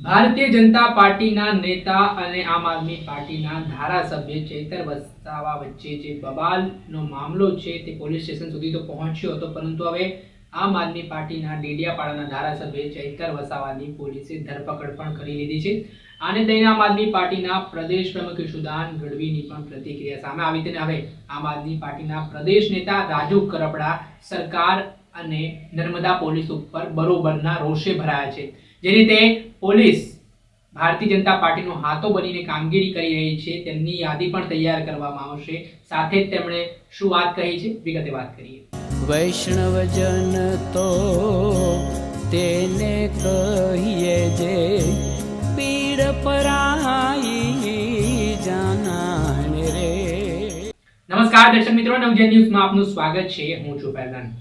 ભારતીય જનતા પાર્ટીના નેતા અને આમ આદમી પાર્ટીના ધારાસભ્ય ચૈતર વસાવા વચ્ચે જે બબાલનો મામલો છે તે પોલીસ સ્ટેશન સુધી તો પહોંચ્યો હતો, પરંતુ હવે આમ આદમી પાર્ટીના ડેડિયાપાડાના ધારાસભ્ય ચૈતર વસાવાની પોલીસે ધરપકડ પણ કરી લીધી છે. આને લઈને આમ આદમી પાર્ટીના પ્રદેશ પ્રમુખ સુદાન ગઢવીની પણ પ્રતિક્રિયા સામે આવી તેને હવે આમ આદમી પાર્ટીના પ્રદેશ નેતા રાજુ કરપડા, સરકાર અને નર્મદા પોલીસ ઉપર બરોબરના રોષે ભરાયા છે. જે રીતે પોલીસ ભારતીય જનતા પાર્ટીનો હાથો બનીને કામગીરી કરી રહી છે તેમની યાદી પણ તૈયાર કરવામાં આવશે. સાથે જ તેમણે શું વાત કહી છે? વિગતે વાત કરીએ. વૈષ્ણવજન તો તેને કહીએ જે પીડ પરાઈ જાનાને રે. નમસ્કાર દર્શક મિત્રો. નવજન ન્યૂઝમાં આપનું સ્વાગત છે. હું છું ફૈઝાન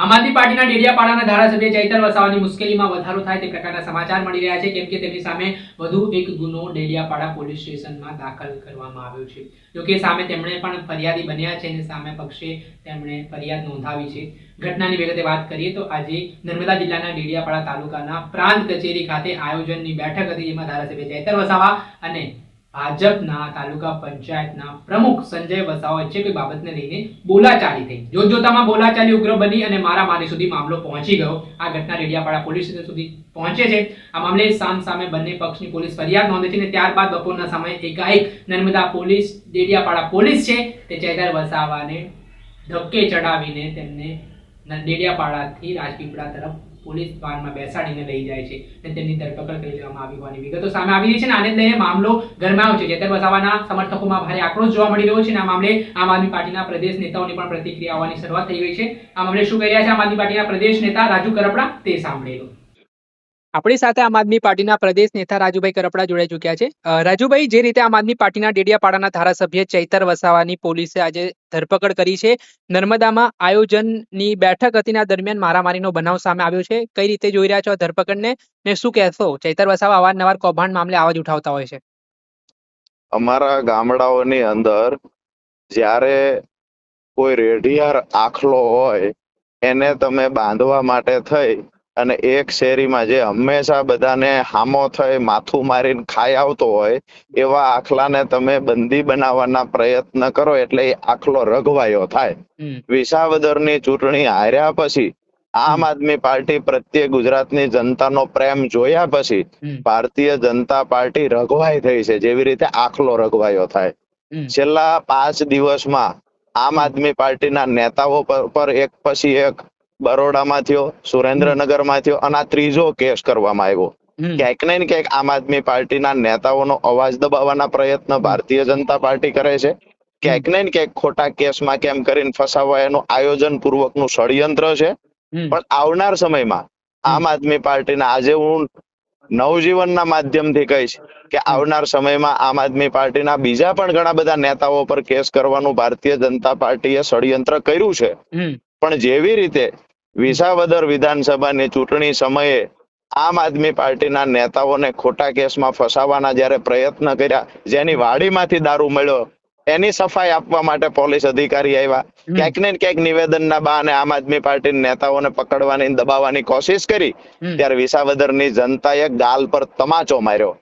આમ આદમી પાર્ટીના ડેડિયાપાડાના ધારાસભ્ય ચૈતર વસાવાની મુશ્કેલીમાં વધારો થાય તે પ્રકારના સમાચાર મળી રહ્યા છે, કેમ કે તેમની સામે વધુ એક ગુનો ડેડિયાપાડા પોલીસ સ્ટેશનમાં દાખલ કરવામાં આવ્યો છે. જોકે સામે તેમણે પણ ફરિયાદી બન્યા છે અને સામે પક્ષે તેમણે ફરિયાદ નોંધાવી છે. ઘટનાની વિગતે વાત કરીએ તો આજે નર્મદા જિલ્લાના ડેડિયાપાડા તાલુકાના પ્રાંત કચેરી ખાતે આયોજનની બેઠક હતી, જેમાં ધારાસભ્ય ચૈતર વસાવા અને ભાજપના તાલુકા પંચાયતના પ્રમુખ સંજય વસાવા છે કોઈ બાબતને લઈને બોલાચાલી થઈ. જો જોતામાં બોલાચાલી ઉગ્ર બની અને મારામારી સુધી મામલો પહોંચી ગયો. આ ઘટના રેડિયાપાડા પોલીસ સ્ટેશન સુધી પહોંચે છે. આ મામલે સામ સામે બંને પક્ષની પોલીસ ફરિયાદ નોંધે છે અને ત્યારબાદ બપોરના સમયે એકાએક નર્મદા પોલીસ, ડેડિયાપાડા પોલીસ છે તે ચૈતર વસાવાને ધક્કે ચડાવીને તેમને ડેડિયાપાડાથી રાજપીપળા તરફ પોલીસ વાનમાં બેસાડીને લઈ જાય છે અને તેમની ધરપકડ કરી લેવામાં આવી હોવાની વિગતો સામે આવી રહી છે અને આને લઈને મામલો ગરમાયો છે. જેતર વસાવાના સમર્થકોમાં ભારે આક્રોશ જોવા મળી રહ્યો છે અને આ મામલે આમ આદમી પાર્ટીના પ્રદેશ નેતાઓની પણ પ્રતિક્રિયા આવવાની શરૂઆત થઈ ગઈ છે. આ મામલે શું કહી રહ્યા છે? આમ આદમી પાર્ટીના પ્રદેશ નેતા રાજુ કરપડા તે સાંભળેલો આપણી સાથે આમ આદમી પાર્ટીના પ્રદેશ નેતા રાજુભાઈ કરપડા જોડાઈ ચૂક્યા છે. રાજુભાઈ, જે રીતે આમ આદમી પાર્ટીના ડેડિયાપાડાના ધારાસભ્ય ચૈતર વસાવાની પોલીસે આજે ધરપકડ કરી છે, નર્મદામાં આયોજનની બેઠક હતી દરમિયાન મારામારીનો બનાવ સામે આવ્યો છે. કઈ રીતે જોઈ રહ્યા છો આ ધરપકડને ને શું કહેશો? ચૈતર વસાવા અવારનવાર કૌભાંડ મામલે આવાજ ઉઠાવતા હોય છે. અમારા ગામડાઓની અંદર જ્યારે કોઈ રેઢિયાર આખલો હોય, એને તમે બાંધવા માટે થઈ અને એક શેરીમાં જે હંમેશા બધાને હામો થઈ માથું મારીને ખાઈ આવતો હોય એવા આખલાને તમે બંદી બનાવવાના પ્રયત્ન કરો એટલે એ આખલો રઘવાયો થાય. વિસાવદરની ચૂંટણી હાર્યા પછી આમ આદમી પાર્ટી પ્રત્યે ગુજરાતની જનતાનો પ્રેમ જોયા પછી ભારતીય જનતા પાર્ટી રઘવાઈ થઈ છે જેવી રીતે આખલો રઘવાયો થાય. છેલ્લા પાંચ દિવસમાં આમ આદમી પાર્ટીના નેતાઓ પર પર એક પછી એક બરોડામાં થયો સુરેન્દ્રનગરમાં થયો અને આ ત્રીજો કેસ કરવામાં આવ્યો. ક્યાંક ને ક્યાંક આમ આદમી પાર્ટીના નેતાઓનો અવાજ દબાવવાના પ્રયત્ન ભારતીય જનતા પાર્ટી કરે છે. ક્યાંક ને ક્યાંક ખોટા કેસમાં કેમ કરીને ફસાવવા એનું આયોજન પૂર્વકનું ષડયંત્ર છે. પણ આવનાર સમયમાં આમ આદમી પાર્ટીના આજે હું નવજીવનના માધ્યમથી કહીશ કે આવનાર સમયમાં આમ આદમી પાર્ટીના બીજા પણ ઘણા બધા નેતાઓ પર કેસ કરવાનું ભારતીય જનતા પાર્ટીએ ષડયંત્ર કર્યું છે. પણ જેવી રીતે વિસાવદર વિધાનસભાની ચૂંટણી સમયે આમ આદમી પાર્ટીના નેતાઓને ખોટા કેસમાં ફસાવાના જ્યારે પ્રયત્ન કર્યા જેની વાડીમાંથી દારૂ મળ્યો એની સફાઈ આપવા માટે પોલીસ અધિકારી આવ્યા. ક્યાંક ને ક્યાંક નિવેદનના બહાને આમ આદમી પાર્ટી નેતાઓને પકડવાની દબાવવાની કોશિશ કરી. ત્યારે વિસાવદરની જનતાએ ગાલ પર તમાચો માર્યો.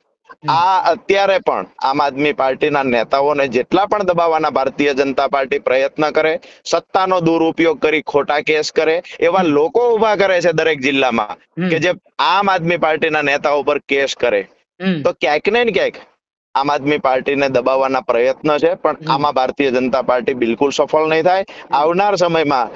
આ અત્યારે પણ આમ આદમી પાર્ટીના નેતાઓને જેટલા પણ દબાવવાના ભારતીય જનતા પાર્ટી પ્રયત્ન કરે સત્તાનો દુરુપયોગ કરી ખોટા કેસ કરે એવા લોકો ઊભા કરે છે દરેક જિલ્લામાં કે જે આમ આદમી પાર્ટીના નેતાઓ પર કેસ કરે. તો ક્યાંક ને ક્યાંક આમ આદમી પાર્ટીને દબાવવાના પ્રયત્ન છે પણ આમાં ભારતીય જનતા પાર્ટી બિલકુલ સફળ નહીં થાય. આવનાર સમયમાં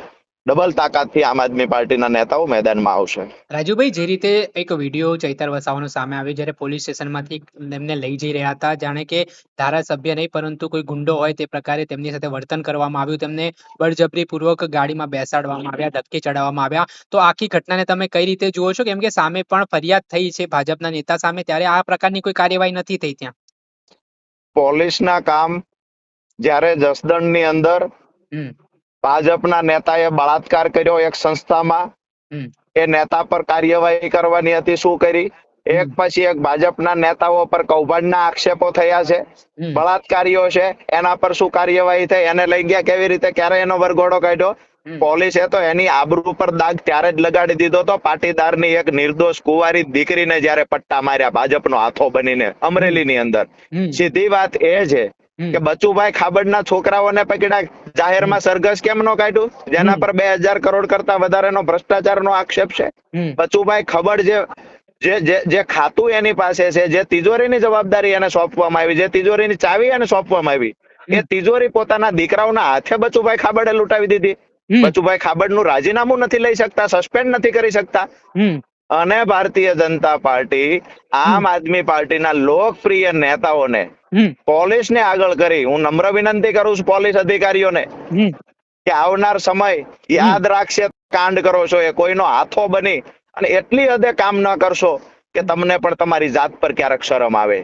ડબલ તાકાતથી આમ આદમી પાર્ટીના નેતાઓ મેદાનમાં આવશે. રાજુભાઈ જે રીતે એક વીડિયો ચૈતર વસાવાનો સામે આવ્યો જ્યારે પોલીસ સ્ટેશનમાંથી એમને લઈ જઈ રહ્યા હતા જાણે કે ધારાસભ્ય નહીં પરંતુ કોઈ ગુંડો હોય તે પ્રકારે તેમની સાથે વર્તન કરવામાં આવ્યું. તેમને બળજબરીપૂર્વક ગાડીમાં બેસાડવામાં આવ્યા ધક્કે ચડાવવામાં આવ્યા. તો આખી ઘટનાને તમે કઈ રીતે જુઓ છો? કેમ કે સામે પણ ફરિયાદ થઈ છે ભાજપના નેતા સામે ત્યારે આ પ્રકારની કોઈ કાર્યવાહી નથી થઈ ત્યાં. પોલીસના કામ જ્યારે જસદણની અંદર. ભાજપના નેતાએ બળાત્કાર કર્યો એક સંસ્થામાં. એ નેતા પર કાર્યવાહી કરવાની હતી શું કરી? એક પછી એક ભાજપના નેતાઓ પર કૌભાંડના આક્ષેપો થયા છે. બળાત્કારીઓ છે એના પર શું કાર્યવાહી થઈ એને લઈ ગયા કેવી રીતે ક્યારે એનો વરઘોડો કાઢ્યો? પોલીસે તો એની આબરૂ પર દાગ ત્યારે જ લગાડી દીધો તો પાટીદારની એક નિર્દોષ કુંવારી દીકરીને જ્યારે પટ્ટા માર્યા ભાજપનો હાથો બનીને અમરેલીની અંદર. સીધી વાત એ છે. કે બચુભાઈ ખાબડના છોકરાઓને પકડ્યા જાહેરમાં સરઘસ કેમ નો કાઢ્યું? જેના પર બે હજાર કરોડ કરતા વધારેનો ભ્રષ્ટાચારનો આક્ષેપ છે? બચુભાઈ ખબર જે જે જે ખાતું એની પાસે છે જે તિજોરીની જવાબદારી એને સોંપવામાં આવી જે તિજોરીની ચાવી એને સોંપવામાં આવી એ તિજોરી પોતાના દીકરાઓના હાથે બચુભાઈ ખાબડે લૂંટાવી દીધી. બચુભાઈ ખાબડનું રાજીનામું નથી લઈ શકતા સસ્પેન્ડ નથી કરી શકતા. અને ભારતીય જનતા પાર્ટી આમ આદમી પાર્ટીના લોકપ્રિય નેતાઓને હમ. પોલીસને આગળ કરી. હું નમ્ર વિનંતી કરું છું પોલીસ અધિકારીઓને કે આવનાર સમય યાદ રાખશે કાંડ કરો છો એ કોઈનો હાથો બની અને એટલી હદે કામ ન કરશો કે તમને પણ તમારી જાત પર ક્યારેક શરમ આવે.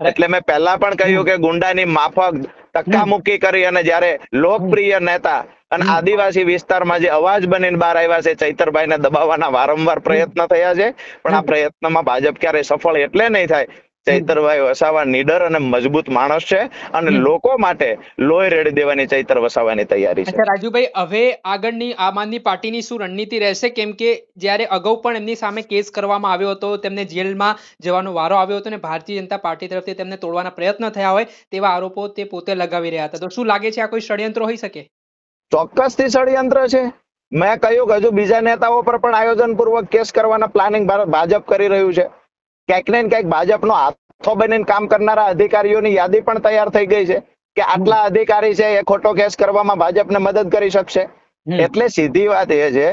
એટલે મેં પહેલા પણ કહ્યું કે ગુંડાની માફક ધક્કામુક્કી કરી અને જ્યારે લોકપ્રિય નેતા અને આદિવાસી વિસ્તારમાં જે અવાજ બનીને બહાર આવ્યા છે ચૈતરભાઈને દબાવવાના વારંવાર પ્રયત્ન થયા છે પણ આ પ્રયત્નમાં ભાજપ ક્યારે સફળ એટલે નહીં થાય. ચૈતરભાઈ વસાવા નીડર અને મજબૂત માણસ છે અને લોકો માટે લોહી રેડી દેવાની ચૈતર વસાવાની તૈયારી છે. રાજુભાઈ હવે આગળની આમ આદમી પાર્ટીની શું રણનીતિ રહેશે? કેમ કે જ્યારે અગાઉ પણ એમની સામે કેસ કરવામાં આવ્યો હતો તેમને જેલમાં જવાનો વારો આવ્યો હતો અને ભારતીય જનતા પાર્ટી તરફથી તેમને તોડવાના પ્રયત્ન થયા હોય તેવા આરોપો તે પોતે લગાવી રહ્યા હતા. તો શું લાગે છે આ કોઈ ષડયંત્ર હોઈ શકે? ચોક્કસથી ષડયંત્ર છે. મેં કહ્યું કે હજુ બીજા નેતાઓ પર પણ આયોજન પૂર્વક કેસ કરવાના પ્લાનિંગ ભાજપ કરી રહ્યું છે. ક્યાંક ને ક્યાંક ભાજપનો હાથો બનીને કામ કરનારા અધિકારીઓની યાદી પણ તૈયાર થઈ ગઈ છે કે આટલા અધિકારી છે એ ખોટો કેસ કરવામાં ભાજપને મદદ કરી શકશે. એટલે સીધી વાત એ છે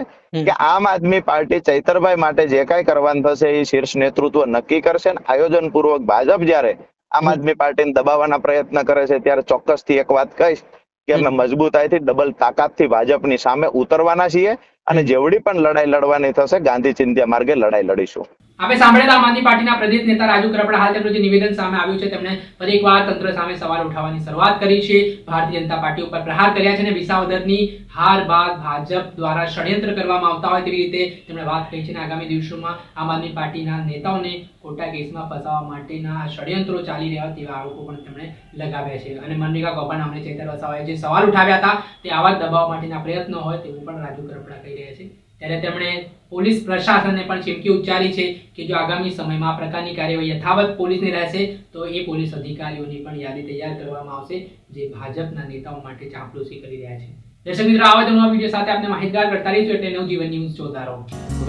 કે આમ આદમી પાર્ટી ચૈતરભાઈ માટે જે કઈ કરવાનું થશે એ શીર્ષ નેતૃત્વ નક્કી કરશે ને આયોજન પૂર્વક ભાજપ જયારે આમ આદમી પાર્ટીને દબાવવાના પ્રયત્ન કરે છે ત્યારે ચોક્કસથી એક વાત કહીશ કે અમે મજબૂતાઈથી ડબલ તાકાતથી ભાજપની સામે ઉતરવાના છીએ અને જેવડી પણ લડાઈ લડવાની થશે ગાંધી ચિંધ્યા માર્ગે લડાઈ લડીશું. આપણે સાંભળેલા આમ આદમી પાર્ટીના પ્રદેશ નેતા રાજુ કરપડા હાલ તેમનું જે નિવેદન સામે આવ્યું છે, તેમણે ફરી એકવાર તંત્ર સામે સવાલ ઉઠાવવાની શરૂઆત કરી છે. ભારતીય જનતા પાર્ટી ઉપર પ્રહાર કર્યા છે અને વિસાવદરની હાર બાદ ભાજપ દ્વારા ષડયંત્ર કરવામાં આવતા હોય તેવી રીતે તેમણે વાત કરી છે. અને આગામી દિવસોમાં આમ આદમી પાર્ટીના નેતાઓને ખોટા કેસમાં ફસાવવા માટેના ષડયંત્રો ચાલી રહ્યા તેવા આરોપો પણ તેમણે લગાવ્યા છે. અને મનરેગા કૌભાંડ નામને ચેતર વસાવાએ જે સવાલ ઉઠાવ્યા હતા, તે આવા દબાવ માટેના પ્રયત્નો હોય તેવું પણ રાજુ કરપડા કહી રહ્યા છે. ત્યારે તેમણે પોલીસ પ્રશાસનને પણ ચીમકી ઉચ્ચારી છે કે જો આગામી સમયમાં આ પ્રકારની કાર્યવાહી યથાવત પોલીસની રહેશે, તો એ પોલીસ અધિકારીઓની પણ યાદી તૈયાર કરવામાં આવશે, જે ભાજપના નેતાઓ માટે ચાંપલુસી કરી રહ્યા છે. દર્શક મિત્રો આવા નવા વીડિયો સાથે આપણે માહિતગાર કરતા રહીશું એટલે નવજીવન ન્યૂઝ જોતા રહો.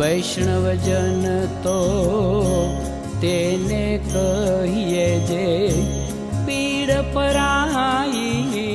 વૈષ્ણવજન તો તેને કહીએ જે પીડ પરાઈ